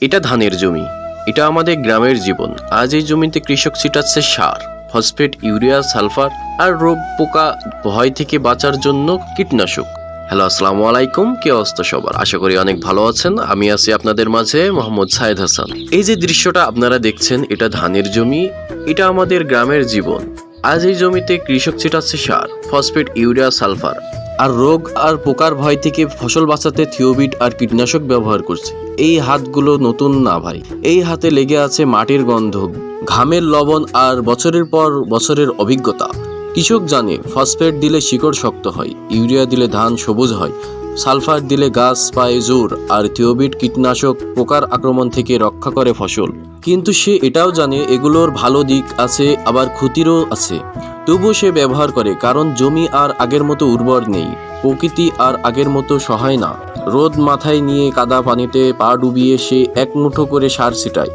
এটা ধানের জমি, এটা আমাদের গ্রামের জীবন। আজ এই জমিতে কৃষক ছিটাচ্ছে সার, ফসফেট, ইউরিয়া, সালফার আর রোগ পোকা ভয় থেকে বাঁচার জন্য কীটনাশক। হ্যালো, আসসালামু আলাইকুম, কি অবস্থা সবার? আশা করি অনেক ভালো আছেন। আমি আছি আপনাদের মাঝে মোহাম্মদ সাইদ হাসান। এই যে দৃশ্যটা আপনারা দেখছেন, এটা ধানের জমি, এটা আমাদের গ্রামের জীবন। আজ এই জমিতে কৃষক ছিটাচ্ছে সার, ফসফেট, ইউরিয়া, সালফার। আর রোগ আর পোকার ভয় থেকে ফসল বাঁচাতে থিওবিট আর কীটনাশক ব্যবহার করছে। এই হাতগুলো নতুন না ভাই। এই হাতে লেগে আছে মাটির গন্ধ, ঘামের লবণ আর বছরের পর বছরের অভিজ্ঞতা। কৃষক জানে, ফসফেট দিলে শিকড় শক্ত হয়, ইউরিয়া দিলে ধান সবুজ হয়, সালফার দিলে গাছ পায় জোর আর থিওবিট কীটনাশক পোকার আক্রমণ থেকে রক্ষা করে ফসল। কিন্তু সে এটাও জানে, এগুলোর ভালো দিক আছে, আবার ক্ষতিরও আছে। তবুও সে ব্যবহার করে, কারণ জমি আর আগের মতো উর্বর নেই, প্রকৃতি আর আগের মতো সহায় না। রোদ মাথায় নিয়ে কাদা পানিতে পা ডুবিয়ে সে এক মুঠো করে সার ছিটায়।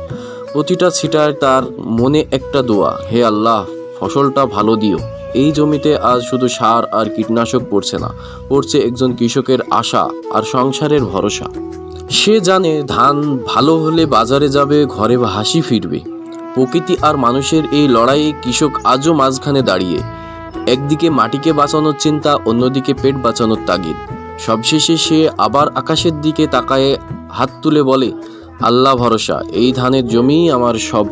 প্রতিটা ছিটায় তার মনে একটা দোয়া, হে আল্লাহ, ফসলটা ভালো দিও। এই জমিতে আজ শুধু সার আর কীটনাশক পড়ছে না, পড়ছে একজন কৃষকের আশা আর সংসারের ভরসা। সে জানে ধান ভালো হলে বাজারে যাবে, ঘরে হাসি ফিরবে। প্রকৃতি আর মানুষের এই লড়াইয়ে কৃষক আজও মাঝখানে দাঁড়িয়ে। একদিকে মাটিকে বাঁচানোর চিন্তা, অন্যদিকে পেট বাঁচানোর তাগিদ। সবশেষে সে আবার আকাশের দিকে তাকায়ে হাত তুলে বলে, আল্লাহ ভরসা, এই ধানের জমিই আমার সব